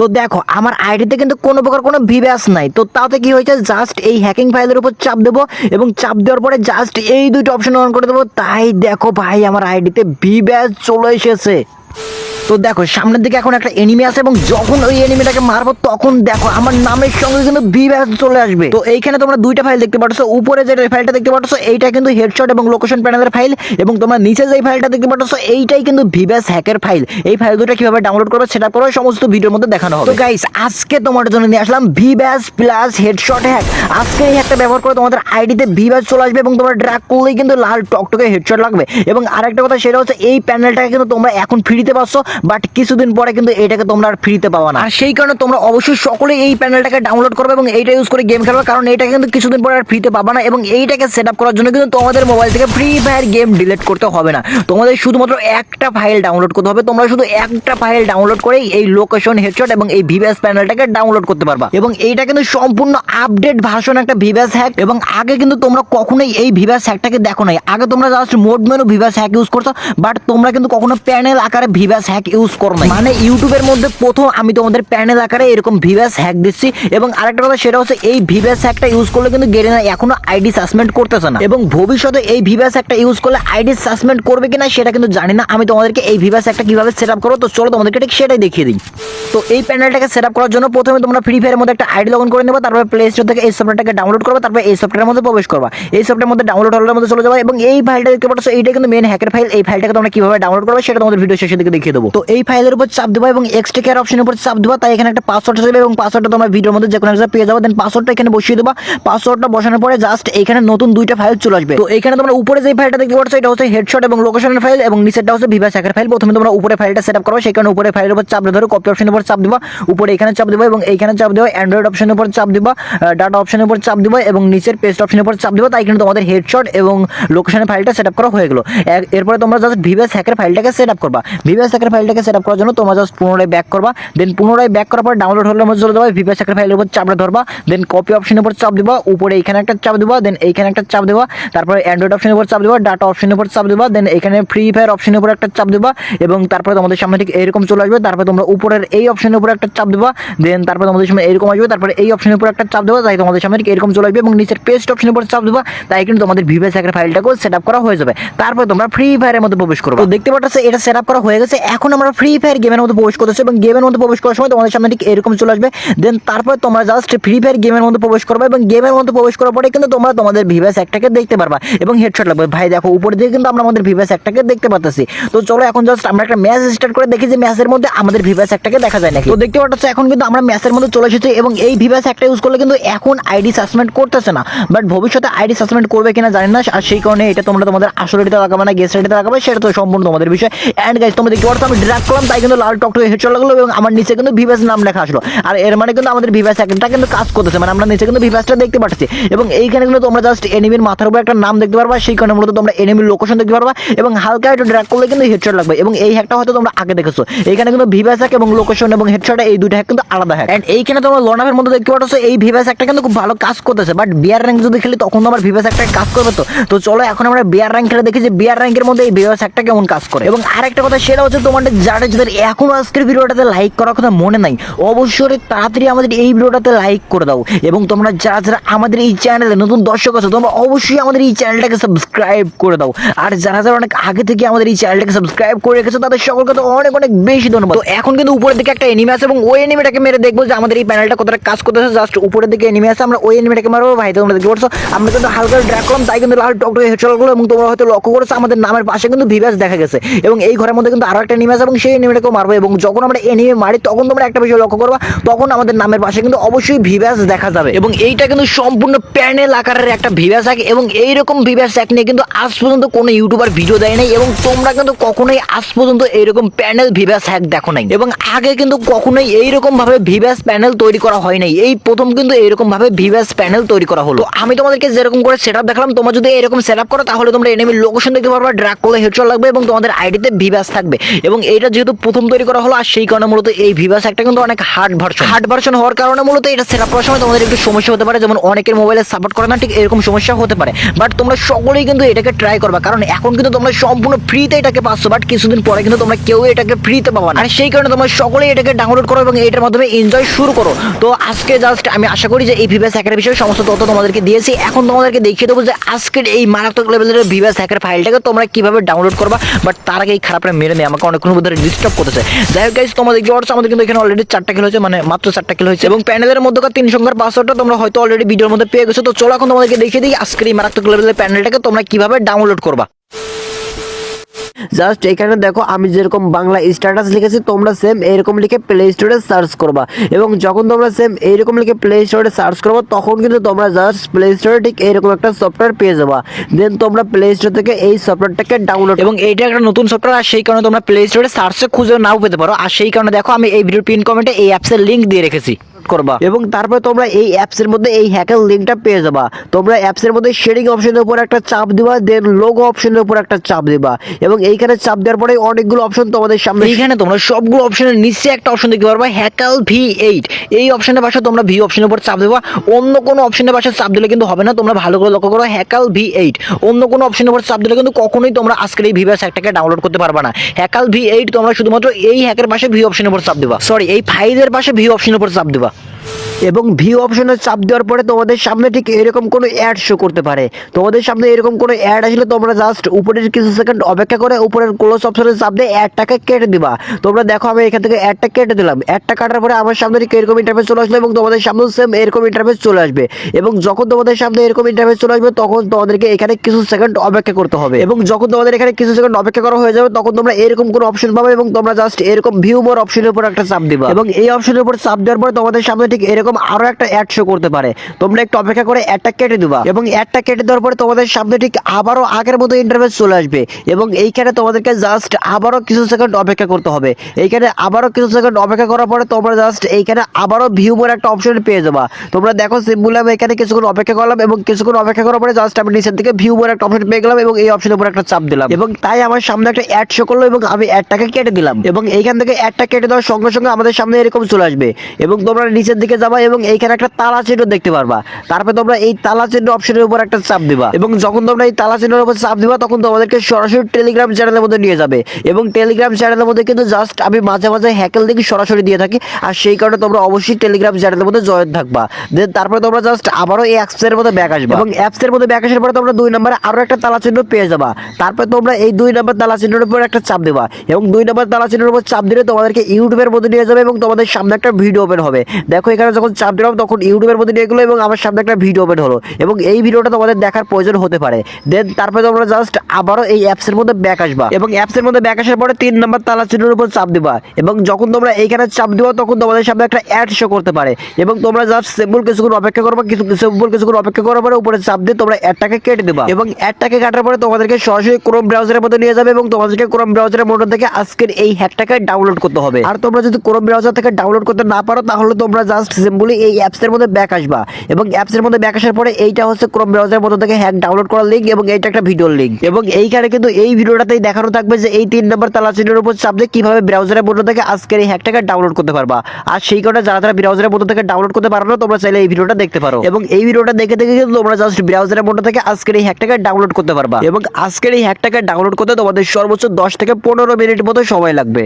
তো দেখো, আমার আইডিতে কিন্তু কোনো প্রকার কোনো ভিভ্যাস নাই। তো তাতে কি হয়েছে? জাস্ট এই হ্যাকিং ফাইলের উপর চাপ দেবো এবং চাপ দেওয়ার পরে জাস্ট এই দুটো অপশন অন করে দেবো। তাই দেখো ভাই, আমার আইডিতে ভিভ্যাস চলে এসেছে। তো দেখো, সামনের দিকে এখন একটা এনিমি আছে এবং যখন ওই এনিমিটাকে মারবো, তখন দেখো আমার নামের সঙ্গে কিন্তু বিব্যাস চলে আসবে। তো এইখানে তোমরা দুইটা ফাইল দেখতে পাচ্ছ উপরে যে ফাইলটা দেখতে পাচ্ছ এইটা কিন্তু হেডশট এবং লোকেশন প্যানেলের ফাইল এবং তোমরা নিচে যে ফাইলটা দেখতে পাচ্ছ এইটাই কিন্তু ভিভ্যাস হ্যাকের ফাইল এই ফাইল দুটো কীভাবে ডাউনলোড করবে, সেটা করো সমস্ত ভিডিওর মধ্যে দেখানো হবে। তো গাইস আজকে তোমাদের জন্য নিয়ে আসলাম ভিভ্যাস প্লাস হেডশট হ্যাক আজকে এই হ্যাকটা ব্যবহার করে তোমাদের আইডিতে ভিভ্যাস চলে আসবে এবং তোমরা ড্র্যাগ করলেই কিন্তু লাল টকটকে হেডশট লাগবে। এবং আরেকটা কথা, সেটা হচ্ছে এই প্যানেলটাকে কিন্তু তোমরা এখন ফ্রিতে পাচ্ছ। বাট কিছুদিন পরে কিন্তু এটাকে তোমরা আর ফ্রিতে পাবা না। আর সেই কারণে তোমরা অবশ্যই সকলে এই প্যানেলটাকে ডাউনলোড করবে এবং এইটা ইউজ করে গেম খেলবে, কারণ এটা কিন্তু কিছুদিন পরে আর ফ্রিতে পাবা না এবং এইটাকে সেট আপ করার জন্য কিন্তু তোমাদের মোবাইল থেকে ফ্রি ফায়ার গেম ডিলিট করতে হবে না। তোমাদের শুধুমাত্র একটা ফাইল ডাউনলোড করতে হবে, তোমরা শুধু একটা ফাইল ডাউনলোড করেই এই লোকেশন হেডশট এবং এই ভিভ্যাস প্যানেলটাকে ডাউনলোড করতে পারবা। এবং এইটা কিন্তু সম্পূর্ণ আপডেট ভার্সন একটা ভিভ্যাস হ্যাক এবং আগে কিন্তু তোমরা কখনোই এই ভিভ্যাস হ্যাকটাকে দেখো নাই। আগে তোমরা জাস্ট মোড মেনু ভিভ্যাস হ্যাক ইউজ করছ বাট তোমরা কিন্তু কখনো প্যানেল আকারে ভিভ্যাস হ্যাক ইউজ করো নাই। মানে ইউটিউবের মধ্যে প্রথম আমি তোমাদের প্যানেল আকারে এরকম ভিভ্যাস হ্যাক দিচ্ছি এবং আরেকটা কথা সেটা হচ্ছে এই ভিভ্যাস হ্যাকটা ইউজ করলে কিন্তু গেরিনা এখনও আইডি সাসপেন্ড করতেছে না। এবং ভবিষ্যতে এই ভিভ্যাস একটা ইউজ করলে আইডি সাসপেন্ড করবে কিনা সেটা কিন্তু জানি না। আমি তোমাদেরকে এই ভিভ্যাস একটা কীভাবে সেট আপ করব, তো চলো তোমাদেরকে ঠিক সেটাই দেখিয়ে দিই। তো এই প্যানেলটাকে সেট আপ করার জন্য প্রথমে তোমরা ফ্রি ফায়ারের মধ্যে একটা আইডি লগ করে নেবে, তারপরে প্লে স্টোর থেকে এই সফটওয়্যারটাকে ডাউনলোড করবে, তারপরে এই সফটওয়্যারের মধ্যে প্রবেশ করবা। এই সফটওয়্যারের মধ্যে ডাউনলোড হলের মধ্যে চলে যাবে এবং এই ফাইলটা দেখতে পাচ্ছ এইটা কিন্তু মেন হ্যাকের ফাইল এই ফাইলটাকে তোমরা কীভাবে ডাউনলোড করবে সেটা তোমাদের ভিডিও শেষে দিকে দেখিয়ে দেবো। তো এই ফাইলের উপর চাপ দেবো এবং এক্সট্রা কেয়ার অপশনের উপর চাপ দেবো, তাই এখানে একটা পাসওয়ার্ড আসবে এবং পাসওয়ার্ডটা তোমার ভিডিওর মধ্যে যে কোনো একটা পেয়ে যাব। দেন পাসওয়ার্ডটা এখানে বসিয়ে দেবা। পাসওয়ার্ডটা বসানোর পরে জাস্ট এখানে নতুন দুইটা ফাইল চলে আসবে। তো এখানে তোমরা উপরে যে ফাইলটা দেখতে পাচ্ছ, এটা হচ্ছে হেডশট এবং লোকেশনের ফাইল এবং নিচেরটা হচ্ছে ভিভা হ্যাকের ফাইল প্রথমে তোমরা উপরে ফাইলটা সেট আপ করবে সেখানে উপরে ফাইলের উপর চাপ ধরো কপি অপশনের উপর চাপ দিবা। উপরে এখানে চাপ দেবো এবং এইখানে চাপ দিবা অ্যান্ড্রয়েড অপশনের উপর চাপ দিবা ডাটা অপশনের উপর চাপ দিবা এবং নিচের পেস্ট অপশনের উপর চাপ দিবা। তাই কিন্তু তোমাদের হেডশট এবং লোকেশনের ফাইলটা সেট আপ করা হয়ে গেলো। এর- এরপরে তোমরা জাস্ট ভিভাস হ্যাকের ফাইলটাকে সেট আপ করবা ভিভাস হ্যাকের ফাইলটাকে সেট আপ করার জন্য তোমরা জাস্ট পুনরায় ব্যাক করবা। দেন পুনরায় ব্যাক করার পর ডাউনলোড হলে মধ্যে চলে যাবে ভিভাস হ্যাকের ফাইলের উপর চাপটা ধরবা। দেন কপি অপশনের উপর চাপ দিবা, উপরে এখানে একটা চাপ দিবা দেন এইখানে একটা চাপ দিবা, তারপরে অ্যান্ড্রয়েড অপশনের উপর চাপ দিবা ডাটা অপশনের উপর চাপ দিবা দেন এখানে ফ্রি ফায়ার অপশনের উপর একটা চাপ দিবা, এবং তারপরে তোমাদের সামনে ঠিক এরকম চলে আসবে। তারপরে তোমরা উপরের এই অপশনের উপর একটা চাপ দিবা দেন তারপরে তোমাদের সামনে এরকম আসবে, তারপরে এই অপশনের উপর একটা চাপ দেবা, তাই তোমাদের সামনে এরকম চলে আসবে, এবং নিচের পেস্ট অপশনের উপর চাপ দিবা, তাই কিন্তু তোমাদের ভিভাস হ্যাকের ফাইলটাকেও সেট আপ করা হয়ে যাবে। তারপরে তোমরা ফ্রি ফায়ারের মধ্যে প্রবেশ করবে। দেখতে পাচ্ছ, এটা সেট আপ করা হয়ে গেছে, এখন আমরা ফ্রি ফায়ার গেমের মধ্যে প্রবেশ করতেছি এবং গেমের মধ্যে প্রবেশ করার সময় তোমাদের সামনে ঠিক এরকম চলে আসবে। দেন তারপর তোমরা জাস্ট ফ্রি ফায়ার গেমের মধ্যে প্রবেশ করবে এবং গেমের মধ্যে প্রবেশ করার পরে কিন্তু তোমরা তোমাদের ভিভাস একটাকে দেখতে পারবা এবং হেডশট লাগবে। ভাই দেখো উপর দিকে কিন্তু আমরা আমাদের ভিভাস একটাকে দেখতে পাচ্ছি তো চলো এখন জাস্ট আমরা একটা ম্যাচ স্টার্ট করে দেখি যে ম্যাচের মধ্যে আমাদের ভিভাস একটাকে দেখা যায় নাকি। তো দেখতে পাচ্ছ এখন কিন্তু আমরা ম্যাচের মধ্যে চলে এসেছি এবং এই ভিভাস একটা ইউজ করলে কিন্তু এখন আইডি সাসপেন্ড করতেছে না। বাট ভবিষ্যতে আইডি সাসপেন্ড করবে কিনা জানি না আর সেই কারণে এটা তোমরা তোমাদের আসল আইডিতে লাগাবে না গেস্ট আইডিতে লাগাবে, সেটা তো সম্পূর্ণ তোমাদের বিষয়। অ্যান্ড গাইজ তোমরা দেখতে পাচ্ছ আমি ড্রাগ করলাম তাই কিন্তু লাল টক হেডশট লাগল এবং আমার নিচে কিন্তু ভিভাস নাম লেখা আসলো। আর এর মানে কিন্তু আমাদের ভিভাস একটা কিন্তু কাজ করতেছে মানে আমরা নিচে কিন্তু ভিভাসটা দেখতে পাচ্ছি এবং এইখানে কিন্তু তোমরা জাস্ট এনিমির মাথার উপর একটা নাম দেখতে পারবা, সেই কারণে মূলত তোমরা এনিমির লোকেশন দেখতে পারবা এবং হালকা একটু ড্র্যাগ করলে কিন্তু হেডশট লাগবে। এবং এই হ্যাকটা হয়তো তোমরা আগে দেখেছ। এখানে কিন্তু ভিভাস হ্যাক এবং লোকেশন এবং হেডশট এই দুইটা হ্যাক কিন্তু আলাদা হ্যাক এন্ড এইখানে তোমরা লনাভের মধ্যে দেখতে পাচ্ছ এই ভিভাস একটা কিন্তু খুব ভালো কাজ করতেছে। বাট বিয়ার র্যাঙ্ক যদি খেলি, তখন তো আমার ভিভাস একটা কাজ করবে তো। তো চলো, এখন আমরা বিয়ার র্যাঙ্ক খেলে দেখি যে বিয়ার র্যাঙ্কের মধ্যে এই ভিভাস একটা কেমন কাজ করে। এবং আরেকটা কথা, সেটা হচ্ছে তোমাদের যারা যাদের এখনও আজকের ভিডিওটাতে লাইক করার কথা মনে নাই, অবশ্যই তাড়াতাড়ি আমাদের এই ভিডিওটাতে লাইক করে দাও। এবং তোমরা যারা যারা আমাদের এই চ্যানেলে নতুন দর্শক আছো, তোমরা অবশ্যই আমাদের এই চ্যানেলটাকে সাবস্ক্রাইব করে দাও। আর যারা যারা অনেক আগে থেকে আমাদের এই চ্যানেলটাকে সাবস্ক্রাইব করে রেখেছো, তাদের সকলকে তো অনেক অনেক বেশি ধন্যবাদ। তো এখন কিন্তু উপরের দিকে একটা এনিমি আছে, এবং ওই এনিমিটাকে মেরে দেখব যে আমাদের এই প্যানেলটা কতটা কাজ করতেছে। জাস্ট উপরের দিকে এনিমি আছে, আমরা ওই এনিমিটাকে মারবো। ভাই, তোমরা দেখতে পাচ্ছ আমরা কিন্তু হালকা ড্র্যাক করলাম, তাই কিন্তু লাল টক হেডশটগুলো, এবং তোমরা হয়তো লক্ষ্য করেছ, আমাদের নামের পাশে কিন্তু ভিভাস দেখা গেছে। এবং এই ঘরের মধ্যে কিন্তু আরও একটা এনিমি আছে এবং সেই এনিমিটাকেও মারবো এবং যখন আমরা এনিমি মারি, তখন তোমরা একটা বিষয় লক্ষ্য করবা, তখন আমাদের নামের পাশে কিন্তু অবশ্যই ভিভাস দেখা যাবে। এবং এইটা কিন্তু সম্পূর্ণ প্যানেল আকারের একটা ভিভাস হ্যাক এবং এইরকম ভিভাস হ্যাক নিয়ে কিন্তু আজ পর্যন্ত কোনো ইউটিউবার ভিডিও দেয় নাই এবং তোমরা কিন্তু কখনোই আজ পর্যন্ত এইরকম প্যানেল ভিভাস হ্যাক দেখো নাই। এবং আগে কিন্তু কখনোই এইরকম ভাবে ভিভাস প্যানেল তৈরি করা হয় নাই। এই প্রথম কিন্তু এইরকম ভাবে ভিভাস প্যানেল তৈরি করা হলো। আমি তোমাদেরকে যেরকম করে সেট আপ দেখালাম, তোমরা যদি এরকম সেট আপ করো, তাহলে তোমরা এনিমির লোকেশন দেখতে পারবা ড্রাগ করলে হেডশট লাগবে এবং তোমাদের আইডিতে ভিভাস থাকবে। এবং এইটা যেহেতু প্রথম তৈরি করা হলো, আর সেই কারণে মূলত এই ভিভাস একটা কিন্তু অনেক হার্ড ভার্সন হার্ড ভার্সন হওয়ার কারণে মূলত এটা সেটআপ করার সময় তোমাদের একটু সমস্যা হতে পারে, যেমন অনেকের মোবাইলে সাপোর্ট করে না, ঠিক এরকম সমস্যা হতে পারে। বাট তোমরা সকলেই কিন্তু এটাকে ট্রাই করবা, কারণ এখন কিন্তু তোমরা সম্পূর্ণ ফ্রিতে এটাকে পাচ্ছ বাট কিছুদিন পরে কিন্তু তোমরা কেউ এটাকে ফ্রিতে পাবা না। আর সেই কারণে তোমরা সকলেই এটাকে ডাউনলোড করো এবং এটার মাধ্যমে এনজয় শুরু করো। তো আজকে জাস্ট আমি আশা করি যে এই ভিভাস হ্যাকের বিষয়ে সমস্ত তথ্য তোমাদেরকে দিয়েছি। এখন তোমাদেরকে দেখিয়ে দেবো যে আজকের এই মারাত্মক লেভেলের ভিভাস হ্যাকের ফাইলটাকে তোমরা কীভাবে ডাউনলোড করবা বাট তার আগে এই খারাপটা মেরে নেই আমাকে অনেকক্ষণ ধরে ডিস্টার্ব করতেছে। যাই হোক গাইজ তোমাদের কি আমাদের কিন্তু এখানে অলরেডি চারটা খেলা হয়েছে মানে মাত্র চারটা খেলা হয়েছে। এবং প্যানেলের মধ্যকার তিন সংখ্যার পাসওয়ার্ডটা তোমরা হয়তো অলরেডি ভিডিওর মধ্যে পেয়ে গেছো। তো চলো এখন তোমাদেরকে দেখিয়ে দিই আজকের এই মারাত্মক লেভেলের প্যানেলটাকে তোমরা কীভাবে ডাউনলোড করবা। জাস্ট এখানে দেখো, আমি যেরকম বাংলা স্ট্যাটাস লিখেছি, তোমরা সেম এরকম লিখে প্লে স্টোরে সার্চ করবা। এবং যখন তোমরা সেম এইরকম লিখে প্লে স্টোরে সার্চ করবা, তখন কিন্তু তোমরা জাস্ট প্লে স্টোরে ঠিক এরকম একটা সফটওয়্যার পেয়ে যাবা। দেন তোমরা প্লে স্টোর থেকে এই সফটওয়্যারটাকে ডাউনলোড এবং এইটা একটা নতুন সফটওয়্যার আর সেই কারণে তোমরা প্লে স্টোরে সার্চে খুঁজে নাও পেতে পারো। আর সেই কারণে দেখো, আমি এই ভিডিওর পিন কমেন্টে এই অ্যাপসের লিঙ্ক দিয়ে রেখেছি। করবা। এবং তারপরে তোমরা এই অ্যাপসের মধ্যে এই হ্যাকের লিঙ্কটা পেয়ে যাবা। তোমরা অ্যাপসের মধ্যে শেয়ারিং অপশনের উপর একটা চাপ দিবা দেন লোগো অপশনের উপর একটা চাপ দিবা। এবং এইখানে চাপ দেওয়ার পরে অনেকগুলো অপশন তোমাদের সামনে এইখানে তোমরা সবগুলো অপশনের নিচে একটা অপশন দেখতে পারবা হ্যাকাল ভি এইট এই অপশনের পাশে তোমরা ভি অপশনের উপর চাপ দেবা। অন্য কোনো অপশনের পাশে চাপ দিলে কিন্তু হবে না তোমরা ভালো করে লক্ষ্য করো হ্যাকাল ভি এইট অন্য কোনো অপশনের উপর চাপ দিলে কিন্তু কখনোই তোমরা আজকের এই ভিভাস হ্যাকটাকে ডাউনলোড করতে পারবা না। হ্যাকাল ভি এইট তোমরা শুধুমাত্র এই হ্যাকের পাশে ভি অপশনের উপর চাপ দেবা। সরি এই ফাইলের পাশে ভি অপশনের উপর চাপ দেবা। এবং ভিউ অপশনে চাপ দেওয়ার পরে তোমাদের সামনে ঠিক এরকম কোনো অ্যাড শো করতে পারে। তোমাদের সামনে এরকম কোনো অ্যাড আসলে তোমরা জাস্ট উপরের কিছু সেকেন্ড অপেক্ষা করে উপরের ক্লোজ অপশনে চাপ দিয়ে অ্যাডটাকে কেটে দিবা। তোমরা দেখো, আমি এখান থেকে অ্যাডটা কেটে দিলাম। অ্যাডটা কাটার পরে আমার সামনে ঠিক এরকম ইন্টারফেস চলে আসলো এবং তোমাদের সামনে সেম এরকম ইন্টারফেস চলে আসবে। এবং যখন তোমাদের সামনে এরকম ইন্টারফেস চলে আসবে, তখন তোমাদেরকে এখানে কিছু সেকেন্ড অপেক্ষা করতে হবে। এবং যখন তোমাদের এখানে কিছু সেকেন্ড অপেক্ষা করা হয়ে যাবে, তখন তোমরা এরকম কোনো অপশন পাবে এবং তোমরা জাস্ট এরকম ভিউ মোর অপশনের উপর একটা চাপ দিবা। এবং এই অপশনের উপর চাপ দেওয়ার পরে তোমাদের সামনে ঠিক এরকম আরও একটা অ্যাড শো করতে পারে। তোমরা একটু অপেক্ষা করে অ্যাডটা কেটে দিবা। এবং অ্যাডটা কেটে দেওয়ার পরে তোমাদের সামনে ঠিক আবারও আগের মতো ইন্টারভেস চলে আসবে। এবং এইখানে তোমাদেরকে জাস্ট আবারও কিছু সেকেন্ড অপেক্ষা করতে হবে। এইখানে আবারও কিছু সেকেন্ড অপেক্ষা করার পরে তোমরা জাস্ট এইখানে আবারও ভিউ মোর একটা অপশন পেয়ে যাবা। তোমরা দেখো সিম্বল আমি এখানে কিছুক্ষণ অপেক্ষা করলাম এবং কিছুক্ষণ অপেক্ষা করার পরে জাস্ট আমি নিচের দিকে ভিউ মোর একটা অপশন পেয়ে গেলাম এবং এই অপশনের উপর একটা চাপ দিলাম। এবং তাই আমার সামনে একটা অ্যাড শো করল এবং আমি অ্যাডটাকে কেটে দিলাম। এবং এইখান থেকে অ্যাডটা কেটে দেওয়ার সঙ্গে সঙ্গে আমাদের সামনে এরকম চলে আসবে। এবং তোমরা নিচের দিকে যাবা এবং এইখানে একটা তালা চিহ্ন দেখতে পারবা। তারপরে তোমরা এই তালা চিহ্ন অপশনের উপর একটা চাপ দিবা। এবং যখন তোমরা এই তালা চিহ্নের উপর চাপ দিবা, তখন তোমাদেরকে সরাসরি টেলিগ্রাম চ্যানেলের মধ্যে নিয়ে যাবে। এবং টেলিগ্রাম চ্যানেলের মধ্যে কিন্তু জাস্ট আমি মাঝে মাঝে হ্যাকেল দেখি সরাসরি দিয়ে থাকি। আর সেই কারণে তোমরা অবশ্যই টেলিগ্রাম চ্যানেলের মধ্যে জয়েন থাকবা। দেন তারপরে তোমরা জাস্ট আবারও এই অ্যাপসের মধ্যে ব্যাক আসবে। এবং অ্যাপসের মধ্যে ব্যাক আসার পরে তোমরা দুই নম্বরে আরও একটা তালা চিহ্ন পেয়ে যাবা। তারপরে তোমরা এই দুই নম্বর তালা চিহ্নের উপর একটা চাপ দেবা। এবং দুই নম্বর তালা চিহ্নের উপর চাপ দিলে তোমাদেরকে ইউটিউবের মধ্যে নিয়ে যাবে এবং তোমাদের সামনে একটা ভিডিও ওপেন হবে। দেখো এখানে যখন চাপ দিলাম তখন ইউটিউবের মধ্যে নিয়ে গেলো এবং আমার সামনে একটা ভিডিও ওপেন হলো। এবং এই ভিডিওটা তোমাদের দেখার প্রয়োজন হতে পারে। দেন তারপরে তোমরা জাস্ট আবারও এই অ্যাপসের মধ্যে ব্যাক আসবা। এবং অ্যাপসের মধ্যে ব্যাক আসার পরে তিন নম্বর তালা চিহ্নের উপর চাপ দিবা। এবং যখন তোমরা এইখানে চাপ দিবা, তখন তোমাদের সামনে একটা অ্যাড শো করতে পারে। এবং তোমরা জাস্ট সিম্পল কিছুক্ষণ অপেক্ষা করবা, কিছু সিম্পল কিছুক্ষণ অপেক্ষা করার পরে উপরে চাপ দিয়ে তোমরা অ্যাডটাকে কেটে দিবা। এবং অ্যাডটাকে কাটার পরে তোমাদেরকে সরাসরি ক্রোম ব্রাউজারের মধ্যে নিয়ে যাবে এবং তোমাদেরকে ক্রোম ব্রাউজারের মধ্যে থেকে আজকের এই হ্যাকটাকে ডাউনলোড করতে হবে। আর তোমরা যদি ক্রোম ব্রাউজার থেকে ডাউনলোড করতে না পারো, তাহলে তোমরা জাস্ট সিম্পলি এই অ্যাপসের মধ্যে ব্যাক আসবা। এবং অ্যাপসের মধ্যে ব্যাক আসার পরে এইটা হচ্ছে ক্রোম ব্রাউজারের মধ্যে থেকে হ্যাক ডাউনলোড করার লিঙ্ক এবং এইটা একটা ভিডিওর লিঙ্ক এবং এইখানে কিন্তু এই ভিডিওটাতেই দেখানো থাকবে যে এই তিন নম্বর তালা চিহ্নের উপর চাপ দিয়ে কীভাবে ব্রাউজারের মধ্যে থেকে আজকের এই হ্যাকটাকে ডাউনলোড করতে পারবা। আর সেই কারণে যারা যারা ব্রাউজারের মধ্যে থেকে ডাউনলোড করতে পারো না, তোমরা চাইলে এই ভিডিওটা দেখতে পারো। এবং এই ভিডিওটা দেখে দেখে কিন্তু তোমরা জাস্ট ব্রাউজারের মধ্যে থেকে আজকের এই হ্যাকটাকে ডাউনলোড করতে পারবা। এবং আজকের এই হ্যাকটাকে ডাউনলোড করতে তোমাদের সর্বোচ্চ দশ থেকে পনেরো মিনিট মতো সময় লাগবে।